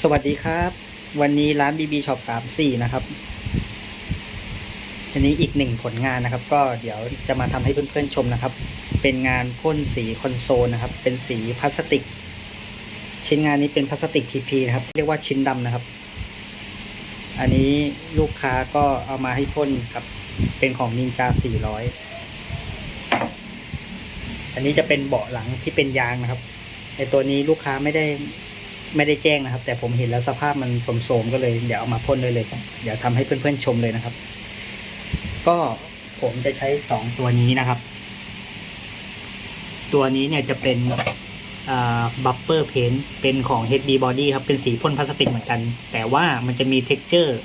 สวัสดีครับ วันนี้ร้าน BB Shop 34 นะครับอันนี้อีกหนึ่งผลงานนะครับ ก็เดี๋ยวจะมาทำให้เพื่อนๆชมนะครับ เป็นงานพ่นสีคอนโซลนะครับ เป็นสีพลาสติก ชิ้นงานนี้เป็นพลาสติก PP นะครับ เรียกว่าชิ้นดำนะครับ อันนี้ลูกค้าก็เอามาให้พ่นครับ เป็นของนินจา 400 อันนี้จะเป็นเบาะหลังที่เป็นยางนะครับในตัวนี้ลูกค้าไม่ได้ ไม่ได้แจ้งนะครับ แต่ผมเห็นแล้วสภาพมันโสมๆก็เลยเดี๋ยวเอามาพ่นเลยเลยครับเดี๋ยวทำให้เพื่อนๆชมเลยนะครับ ก็ผมจะใช้สองตัวนี้นะครับ ตัวนี้เนี่ยจะเป็นบัฟเฟอร์เพนเป็นของ HB Body ครับ เป็นสีพ่นพลาสติกเหมือนกัน แต่ว่ามันจะมี t e x t อร์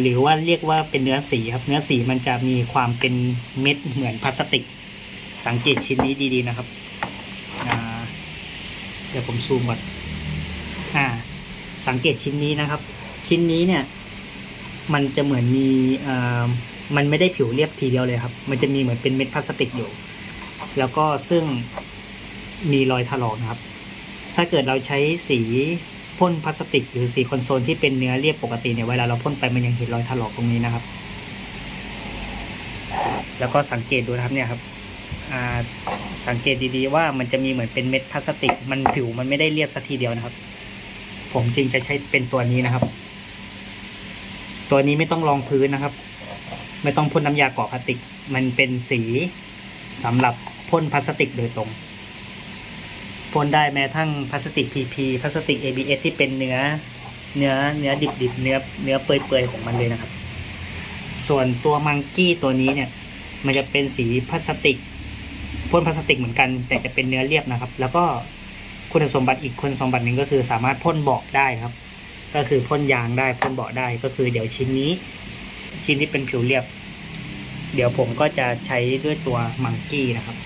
หรือว่าเรียกว่าเป็นเนื้อสีครับ เนื้อสีมันจะมีความเป็นเม็ดเหมือนพลาสติก สังเกตชิ้นนี้ดีๆนะครับเดี๋ยวผมซูมก่อน อ่าสังเกตชิ้นนี้นะครับ ชิ้นนี้เนี่ย มันจะเหมือนมีเอ่อมันไม่ได้ผิวเรียบทีเดียวเลยครับ มันจะมีเหมือนเป็นเม็ดพลาสติกอยู่ แล้วก็ซึ่งมีรอยถลอกนะครับ ถ้าเกิดเราใช้สีพ่นพลาสติก หรือสีคอนโซลที่เป็นเนื้อเรียบปกติเนี่ยเวลาเราพ่นไปมันยังเห็นรอยถลอกตรงนี้นะครับ แล้วก็สังเกตดูนะครับเนี่ยครับสังเกตดีๆว่ามันจะมีเหมือนเป็นเม็ดพลาสติก มันผิวมันไม่ได้เรียบสักทีเดียวนะครับ ผมจึงจะใช้เป็นตัวนี้นะครับ ตัวนี้ไม่ต้องรองพื้นนะครับ ไม่ต้องพ่นน้ำยากาะพลาสติก มันเป็นสีสำหรับพ่นพลาสติกโดยตรงพ่นได้แม้ทั้งพลาสติก PP พลาสติก ABS ที่เป็นเนื้อ เนื้อเนื้อดิบๆเนื้อเนื้อเปื่อยๆของมันเลยนะครับ ส่วนตัวมังกี้ตัวนี้เนี่ย มันจะเป็นสีพลาสติกพ่นพลาสติกเหมือนกัน แต่จะเป็นเนื้อเรียบนะครับ แล้วก็ คุณสมบัติอีกคุณสมบัติหนึ่งก็คือสามารถพ่นเบาะได้ครับ ก็คือพ่นยางได้พ่นเบาะได้ก็คือเดี๋ยวชิ้นนี้ ชิ้นที่เป็นผิวเรียบ เดี๋ยวผมก็จะใช้ด้วยตัวมังกี้นะครับ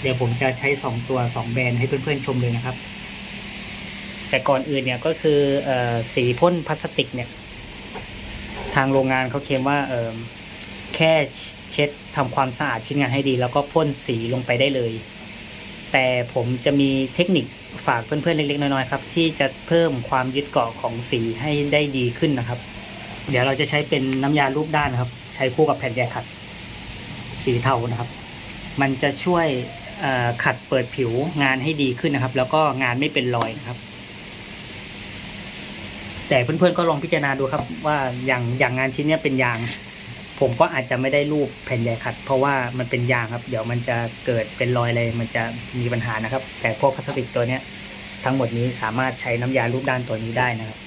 เดี๋ยวผมจะใช้สองตัวสองแบรนด์ให้เพื่อนๆชมเลยนะครับ แต่ก่อนอื่นเนี่ยก็คือออสีพ่นพลาสติกเนี่ย ทางโรงงานเขาเคลมว่าแค่เช็ดทำความสะอาดชิ้นงานให้ดี แล้วก็พ่นสีลงไปได้เลย แต่ผมจะมีเทคนิคฝากเพื่อนๆเล็กๆน้อยๆครับที่จะเพิ่มความยึดเกาะของสีให้ได้ดีขึ้นนะครับ เดี๋ยวเราจะใช้เป็นน้ำยารูปด้านครับ ใช้คู่กับแผ่นแยกขัด สีเทานะครับ มันจะช่วยขัดเปิดผิวงานให้ดีขึ้นนะครับ แล้วก็งานไม่เป็นรอยนะครับ แต่เพื่อนๆก็ลองพิจารณาดูครับว่าอย่างอย่างงานชิ้นนี้เป็นยาง ผมก็อาจจะไม่ได้รูปแผ่นใยขัด เพราะว่ามันเป็นยางครับ เดี๋ยวมันจะเกิดเป็นรอยอะไรมันจะมีปัญหานะครับ แต่พวกพลาสติกตัวเนี้ยทั้งหมดนี้สามารถใช้น้ำยารูปด้านตัวนี้ได้นะครับ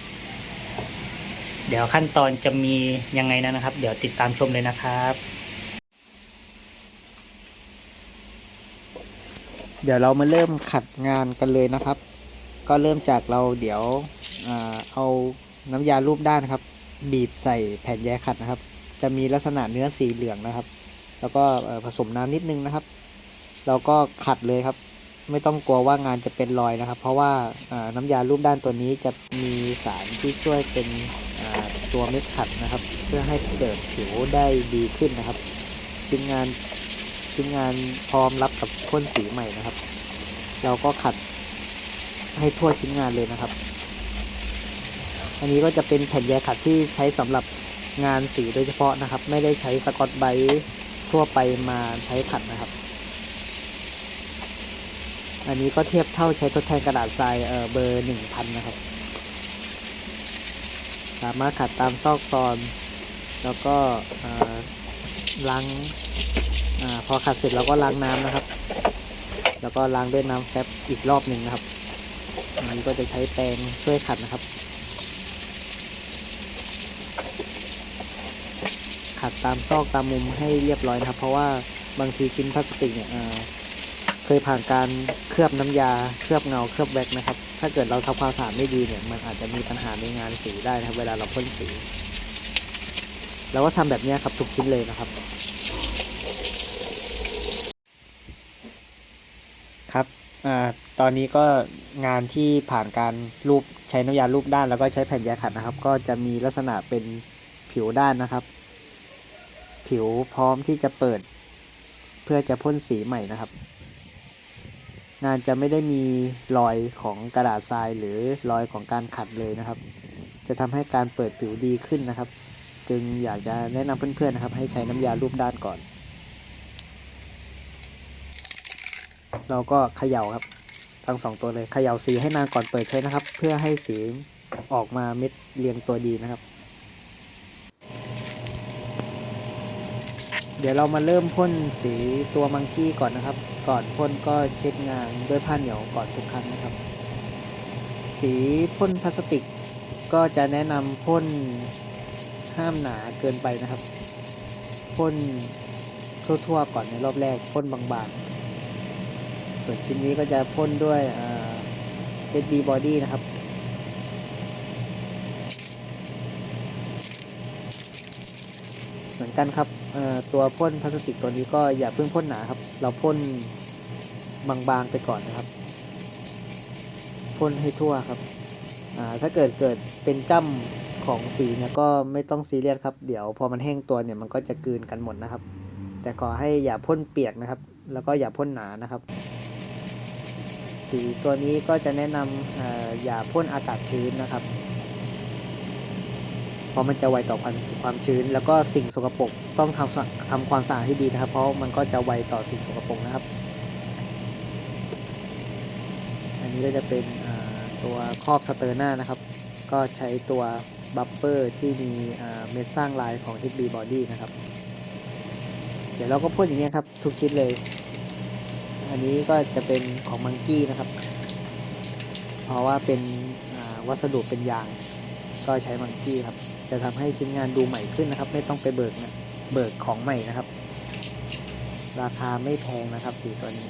เดี๋ยวขั้นตอนจะมียังไงนะครับ เดี๋ยวติดตามชมเลยนะครับเดี๋ยวเรามาเริ่มขัดงานกันเลยนะครับ ก็เริ่มจากเราเดี๋ยวเอาน้ำยารูปด้านนะครับ บีบใส่แผ่นแยกขัดนะครับ จะมีลักษณะเนื้อสีเหลืองนะครับ แล้วก็ผสมน้ำนิดนึงนะครับเราก็ขัดเลยครับ ไม่ต้องกลัวว่างานจะเป็นรอยนะครับ เพราะว่าน้ำยารูปด้านตัวนี้จะมีสารที่ช่วยเป็นตัวเม็ดขัดนะครับ เพื่อให้เกิดผิวได้ดีขึ้นนะครับชิ้นงานชิ้นงานพร้อมรับกับพ่นสีใหม่นะครับ เราก็ขัดให้ทั่วชิ้นงานเลยนะครับ อันนี้ก็จะเป็นแผ่นแยขัดที่ใช้สำหรับ งานสีโดยเฉพาะนะครับ ไม่ได้ใช้สกอตไบท์ทั่วไปมาใช้ขัดนะครับ อันนี้ก็เทียบเท่าใช้ทดแทนกระดาษทรายเเบอร์หนึ่งพันนะครับ สามารถขัดตามซอกซอน แล้วก็ล้างอาพอขัดเสร็จเราก็ล้างน้ำนะครับ แล้วก็ล้างด้วยน้ำแฟบอีกรอบหนึ่งนะครับอันนี้ก็จะใช้แปรงช่วยขัดนะครับ ขัดตามซอกตามมุมให้เรียบร้อยนะครับ เพราะว่าบางทีชิ้นพลาสติกเนี่ยเคยผ่านการเคลือบน้ำยา เคลือบเงา เคลือบแว็กนะครับ ถ้าเกิดเราทำความสะอาดไม่ดีเนี่ย มันอาจจะมีปัญหาในงานสีได้นะครับเวลาเราพ่นสีเราก็ทำแบบนี้ครับทุกชิ้นเลยนะครับ ครับอตอนนี้ก็งานที่ผ่านการรูปใช้น้ำยารูปด้าน แล้วก็ใช้แผ่นยกขัดนะครับ ก็จะมีลักษณะเป็นผิวด้านนะครับ ผิวพร้อมที่จะเปิด เพื่อจะพ่นสีใหม่นะครับ งานจะไม่ได้มีรอยของกระดาษทรายหรือรอยของการขัดเลยนะครับ จะทำให้การเปิดผิวดีขึ้นนะครับ จึงอยากจะแนะนำเพื่อนๆนะครับ ให้ใช้น้ำยารูปด้านก่อน เราก็เขย่าครับทั้งสองตัวเลยเขย่าสีให้นานก่อนเปิดใช้นะครับ เพื่อให้สีออกมาเม็ดเรียงตัวดีนะครับ เดี๋ยวเรามาเริ่มพ่นสีตัวมังกี้ก่อนนะครับ ก่อนพ่นก็เช็ดงานด้วยผ้าเหนียวก่อนทุกครั้งนะครับ สีพ่นพลาสติกก็จะแนะนำพ่นห้ามหนาเกินไปนะครับพ่นทั่วๆก่อนในรอบแรกพ่นบางๆ ส่วนชิ้นนี้ก็จะพ่นด้วย HB Body นะครับเหมือนกันครับ ตัวพ่นพลาสติกตัวนี้ก็อย่าเพิ่งพ่นหนาครับ เราพ่นบางๆไปก่อนนะครับ พ่นให้ทั่วครับ ถ้าเกิดเกิดเป็นจ้ำของสีเนี่ยก็ไม่ต้องซีเรียสครับ เดี๋ยวพอมันแห้งตัวเนี่ยมันก็จะกลืนกันหมดนะครับ แต่ขอให้อย่าพ่นเปียกนะครับ แล้วก็อย่าพ่นหนานะครับ สีตัวนี้ก็จะแนะนำเอ่ออย่าพ่นอากาศชื้นนะครับ เพราะมันจะไวต่อความความชื้น แล้วก็สิ่งสกปรกต้องทำทำความสะอาดให้ดีนะครับ เพราะมันก็จะไวต่อสิ่งสกปรกนะครับ อันนี้ก็จะเป็นตัวครอบสเตอร์หน้านะครับ ก็ใช้ตัวบัฟเฟอร์ที่มีเม็ดสร้างลายของ HB Body นะครับ เดี๋ยวเราก็พ่นอย่างเงี้ยครับทุกชิ้นเลย อันนี้ก็จะเป็นของมังกี้นะครับ เพราะว่าเป็นวัสดุเป็นยางก็ใช้มังกี้ครับ จะทำให้ชิ้นงานดูใหม่ขึ้นนะครับ ไม่ต้องไปเบิกนะเบิกของใหม่นะครับ ราคาไม่แพงนะครับสีตัวนี้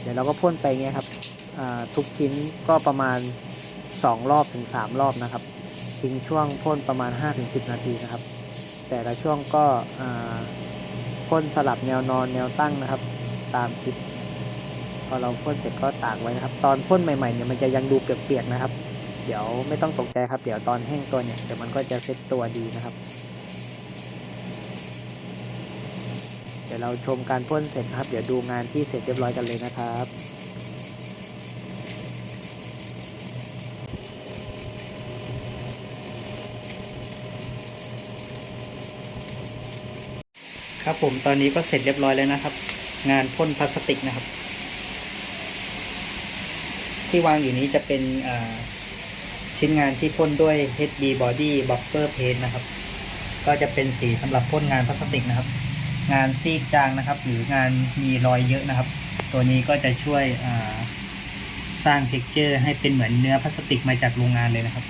เดี๋ยวเราก็พ่นไปเงี้ยครับทุกชิ้นก็ประมาณ 2 รอบถึง 3 รอบนะครับทิ้งช่วงพ่นประมาณ 5-10 นาทีนะครับ แต่ละช่วงก็พ่นสลับแนวนอนแนวตั้งนะครับ ตามคลิปพอเราพ่นเสร็จก็ตากไว้นะครับ ตอนพ่นใหม่ๆเนี่ยมันจะยังดูเปียกๆนะครับ เดี๋ยวไม่ต้องตกใจครับ เดี๋ยวตอนแห้งตัวเนี่ยเดี๋ยวมันก็จะเซ็ตตัวดีนะครับ เดี๋ยวเราชมการพ่นเสร็จครับ เดี๋ยวดูงานที่เสร็จเรียบร้อยกันเลยนะครับครับผมตอนนี้ก็เสร็จเรียบร้อยแล้วนะครับ งานพ่นพลาสติกนะครับ ที่วางอยู่นี้จะเป็นอ่า ชิ้นงานที่พ่นด้วย HB Body Buffer Paint นะครับ ก็จะเป็นสีสำหรับพ่นงานพลาสติกนะครับ งานซีกจางนะครับ หรืองานมีรอยเยอะนะครับ ตัวนี้ก็จะช่วยสร้างเท็กเจอร์ ให้เป็นเหมือนเนื้อพลาสติกมาจากโรงงานเลยนะครับ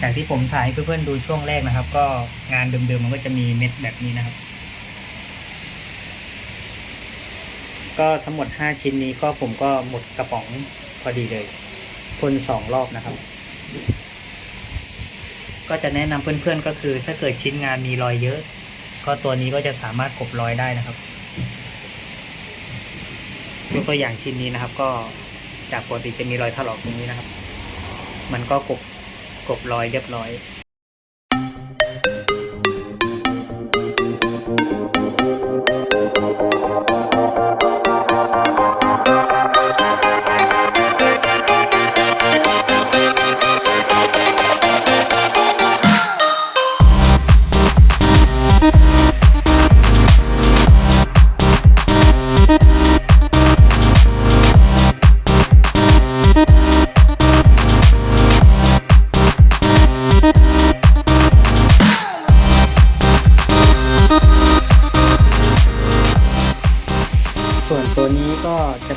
จากที่ผมถ่ายให้เพื่อนๆดูช่วงแรกนะครับ ก็งานเดิมๆมันก็จะมีเม็ดแบบนี้นะครับ ก็ทั้งหมด 5 ชิ้นนี้ก็ผมก็หมดกระป๋องพอดีเลย คนสองรอบนะครับ ก็จะแนะนำเพื่อนๆก็คือ ถ้าเกิดชิ้นงานมีรอยเยอะ ก็ตัวนี้ก็จะสามารถกบรอยได้นะครับยกตัวอย่างชิ้นนี้นะครับ ก็จากปกติจะมีรอยถลอกตรงนี้นะครับ มันก็กบกบรอยเรียบร้อย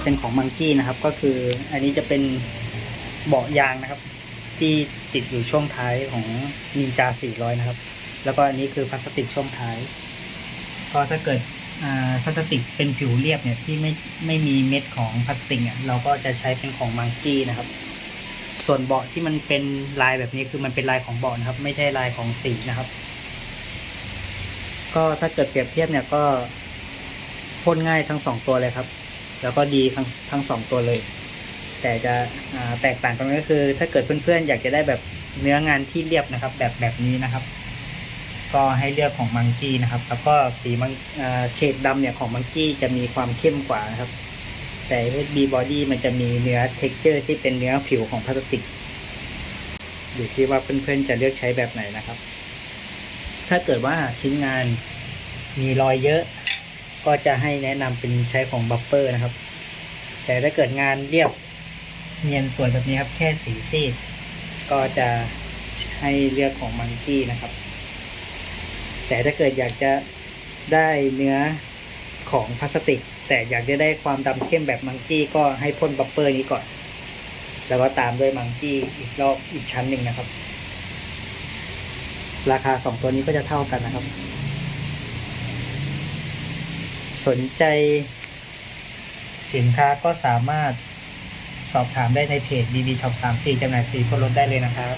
เป็นของมังกี้นะครับ ก็คืออันนี้จะเป็นเบาะยางนะครับ ที่ติดอยู่ช่วงท้ายของนินจา 400 นะครับ แล้วก็อันนี้คือพลาสติกช่วงท้าย ก็ถ้าเกิดพลาสติกเป็นผิวเรียบเนี่ยที่ไม่ไม่มีเม็ดของพลาสติกเนี่ยเราก็จะใช้เป็นของมังกี้นะครับ ส่วนเบาะที่มันเป็นลายแบบนี้คือมันเป็นลายของเบาะนะครับ ไม่ใช่ลายของสีนะครับ ก็ถ้าเกิดเปรียบเทียบเนี่ยก็พ่นง่ายทั้งสองตัวเลยครับ แล้วก็ดีทั้งทั้งสองตัวเลย แต่จะแตกต่างกันก็คือ ถ้าเกิดเพื่อนๆ อยากจะได้แบบเนื้องานที่เรียบนะครับ แบบแบบนี้นะครับ ก็ให้เลือกของมังกี้นะครับ แล้วก็สีมังเฉดดำเนี่ยของมังกี้จะมีความเข้มกว่านะครับ แต่ HB Body มันจะมีเนื้อ texture ที่เป็นเนื้อผิวของพลาสติก อยู่ที่ว่าเพื่อนๆ จะเลือกใช้แบบไหนนะครับ ถ้าเกิดว่าชิ้นงานมีรอยเยอะ ก็จะให้แนะนำเป็นใช้ของบัฟเฟอร์นะครับ แต่ถ้าเกิดงานเรียบเนียนสวยแบบนี้ครับ แค่สีซีดก็จะให้เลือกของมังกี้นะครับ แต่ถ้าเกิดอยากจะได้เนื้อของพลาสติก แต่อยากจะได้ความดำเข้มแบบมังกี้ก็ให้พ่นบัฟเฟอร์นี้ก่อน แล้วก็ตามด้วยมังกี้อีกรอบอีกชั้นหนึ่งนะครับ ราคาสองตัวนี้ก็จะเท่ากันนะครับ สนใจสินค้าก็สามารถสอบถามได้ในเพจ BB Shop 34จำหน่ายสีพ่นรถได้เลยนะครับ